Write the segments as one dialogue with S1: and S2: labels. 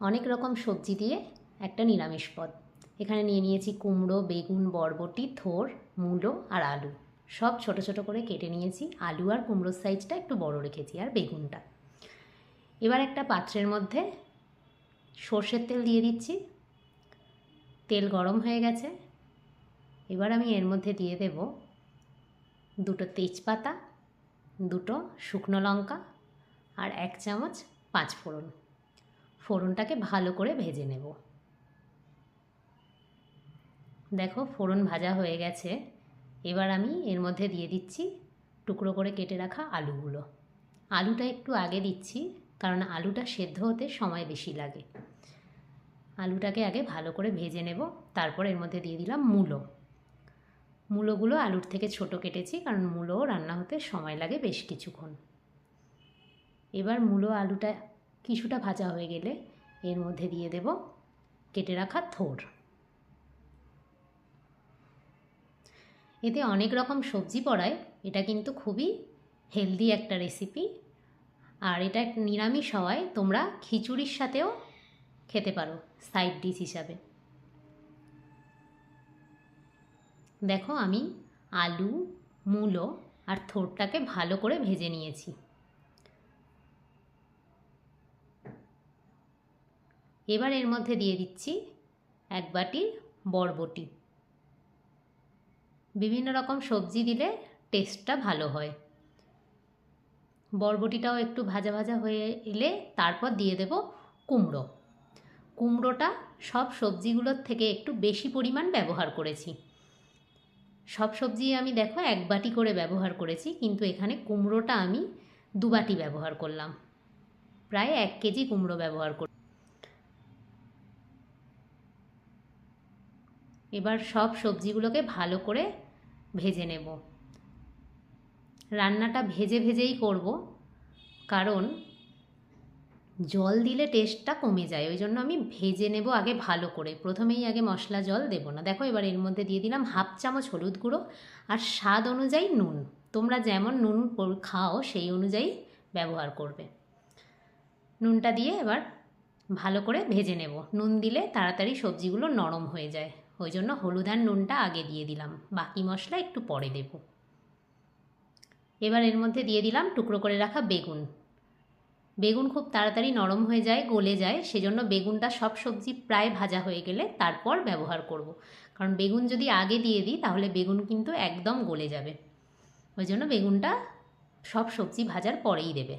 S1: অনেক রকম সবজি দিয়ে একটা নিরামিষ পদ। এখানে নিয়ে নিয়েছি কুমড়ো, বেগুন, বরবটি, থোর, মূলো আর আলু। সব ছোট ছোট করে কেটে নিয়েছি। আলু আর কুমড়োর সাইজটা একটু বড় রেখেছি আর বেগুনটা। এবার একটা পাত্রের মধ্যে সর্ষের তেল দিয়ে দিচ্ছি। তেল গরম হয়ে গেছে। এবার আমি এর মধ্যে দিয়ে দেব দুটো তেজপাতা, দুটো শুকনো লঙ্কা আর এক চামচ পাঁচ ফোড়ন ফোড়নটাকে ভালো করে ভেজে নেব। দেখো ফোড়ন ভাজা হয়ে গেছে। এবার আমি এর মধ্যে দিয়ে দিচ্ছি টুকরো করে কেটে রাখা আলুগুলো। আলুটা একটু আগে দিচ্ছি, কারণ আলুটা সেদ্ধ হতে সময় বেশি লাগে। আলুটাকে আগে ভালো করে ভেজে নেব, তারপর এর মধ্যে দিয়ে দিলাম মূলো। মূলোগুলো আলুর থেকে ছোট কেটেছি, কারণ মূলোও রান্না হতে সময় লাগে বেশ কিছুক্ষণ। এবার মূলো আলুটা কিছুটা ভাজা হয়ে গেলে এর মধ্যে দিয়ে দেব কেটে রাখা থোর এতে অনেক রকম সবজি পড়ায়, এটা কিন্তু খুবই হেলদি একটা রেসিপি। আর এটা নিরামিষ হওয়ায় তোমরা খিচুড়ির সাথেও খেতে পারো, সাইড ডিশ হিসাবে। দেখো আমি আলু, মূলো আর থোরটাকে ভালো করে ভেজে নিয়েছি। এবার এর মধ্যে দিয়ে দিচ্ছি এক বাটি বরবটি। বিভিন্ন রকম সবজি দিলে টেস্টটা ভালো হয়। বরবটিটাও একটু ভাজা ভাজা হয়ে এলে তারপর দিয়ে দেব কুমড়ো। কুমড়োটা সব সবজিগুলোর থেকে একটু বেশি পরিমাণ ব্যবহার করেছি। সব সবজি আমি দেখো এক বাটি করে ব্যবহার করেছি, কিন্তু এখানে কুমড়োটা আমি দু বাটি ব্যবহার করলাম। প্রায় এক কেজি কুমড়ো ব্যবহার কর এবার সব সবজিগুলোকে ভালো করে ভেজে নেব। রান্নাটা ভেজে ভেজেই করব, কারণ জল দিলে টেস্টটা কমে যায়। ওই জন্য আমি ভেজে নেব আগে ভালো করে। প্রথমেই আগে মশলা জল দেব না। দেখো এবার এর মধ্যে দিয়ে দিলাম হাফ চামচ হলুদ গুঁড়ো আর স্বাদ অনুযায়ী নুন। তোমরা যেমন নুন খাও সেই অনুযায়ী ব্যবহার করবে। নুনটা দিয়ে এবার ভালো করে ভেজে নেব। নুন দিলে তাড়াতাড়ি সবজিগুলো নরম হয়ে যায়। ওই জন্য হলুদ আর নুনটা আগে দিয়ে দিলাম। বাকি মশলা একটু পরে দেব। এবার এর মধ্যে দিয়ে দিলাম টুকরো করে রাখা বেগুন। বেগুন খুব তাড়াতাড়ি নরম হয়ে যায়, গলে যায়। সেজন্য বেগুনটা সব সবজি প্রায় ভাজা হয়ে গেলে তারপর ব্যবহার করব। কারণ বেগুন যদি আগে দিয়ে দিই, তাহলে বেগুন কিন্তু একদম গলে যাবে। ওই জন্য বেগুনটা সব সবজি ভাজার পরেই দেবে।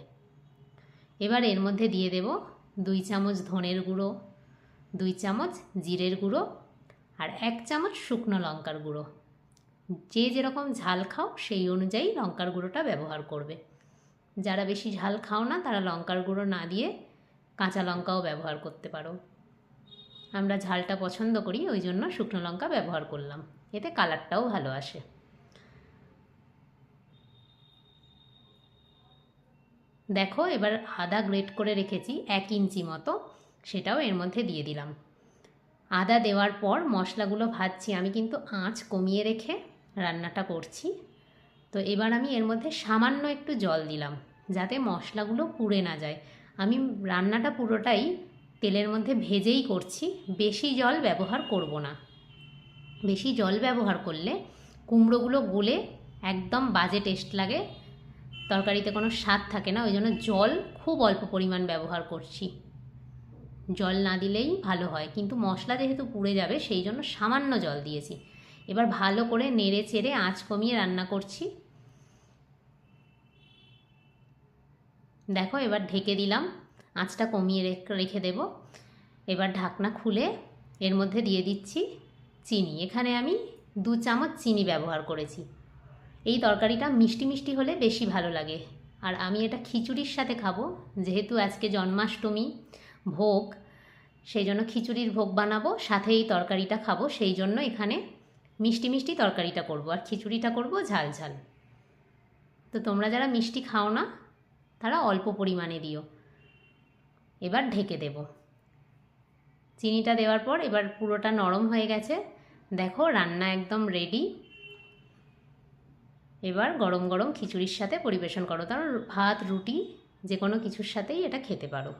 S1: এবার এর মধ্যে দিয়ে দেব দুই চামচ ধনের গুঁড়ো, দুই চামচ জিরের গুঁড়ো আর এক চামচ শুকনো লঙ্কার গুঁড়ো। যে যেরকম ঝাল খাও সেই অনুযায়ী লঙ্কার গুঁড়োটা ব্যবহার করবে। যারা বেশি ঝাল খাও না, তারা লঙ্কার গুঁড়ো না দিয়ে কাঁচা লঙ্কাও ব্যবহার করতে পারো। আমরা ঝালটা পছন্দ করি, ওই জন্য শুকনো লঙ্কা ব্যবহার করলাম। এতে কালারটাও ভালো আসে। দেখো, এবার আদা গ্রেট করে রেখেছি এক ইঞ্চি মতো। সেটাও এর মধ্যে দিয়ে দিলাম। আদা দেওয়ার পর মশলাগুলো ভাজছি। আমি কিন্তু আঁচ কমিয়ে রেখে রান্নাটা করছি। তো এবার আমি এর মধ্যে সামান্য একটু জল দিলাম, যাতে মশলাগুলো পুড়ে না যায়। আমি রান্নাটা পুরোটাই তেলের মধ্যে ভেজেই করছি। বেশি জল ব্যবহার করব না। বেশি জল ব্যবহার করলে কুমড়োগুলো গলে একদম বাজে টেস্ট লাগে। তরকারিতে কোনো স্বাদ থাকে না ওই জন্য জল খুব অল্প পরিমাণ ব্যবহার করছি। জল না দিলেই ভালো হয়, কিন্তু মশলা যেহেতু পুড়ে যাবে, সেই জন্য সামান্য জল দিয়েছি। এবার ভালো করে নেড়ে চেড়ে আঁচ কমিয়ে রান্না করছি। দেখো, এবার ঢেকে দিলাম, আঁচটা কমিয়ে রেখে দেব। এবার ঢাকনা খুলে এর মধ্যে দিয়ে দিচ্ছি চিনি। এখানে আমি দু চামচ চিনি ব্যবহার করেছি। এই তরকারিটা মিষ্টি মিষ্টি হলে বেশি ভালো লাগে। আর আমি এটা খিচুড়ির সাথে খাব, যেহেতু আজকে জন্মাষ্টমী, ভোগ, সেই জন্য খিচুড়ির ভোগ বানাবো, সাথে এই তরকারিটা খাব, সেই জন্য এখানে মিষ্টি মিষ্টি তরকারিটা করব, আর খিচুড়িটা করব ঝাল ঝাল। তো তোমরা যারা মিষ্টি খাও না, তারা অল্প পরিমাণে দিও। এবার ঢেকে দেব। চিনিটা দেওয়ার পর এবার পুরোটা নরম হয়ে গেছে। দেখো রান্না একদম রেডি এবার গরম গরম খিচুড়ির সাথে পরিবেশন করো। কারণ ভাত, রুটি যে কোনো কিছুর সাথেই এটা খেতে পারো।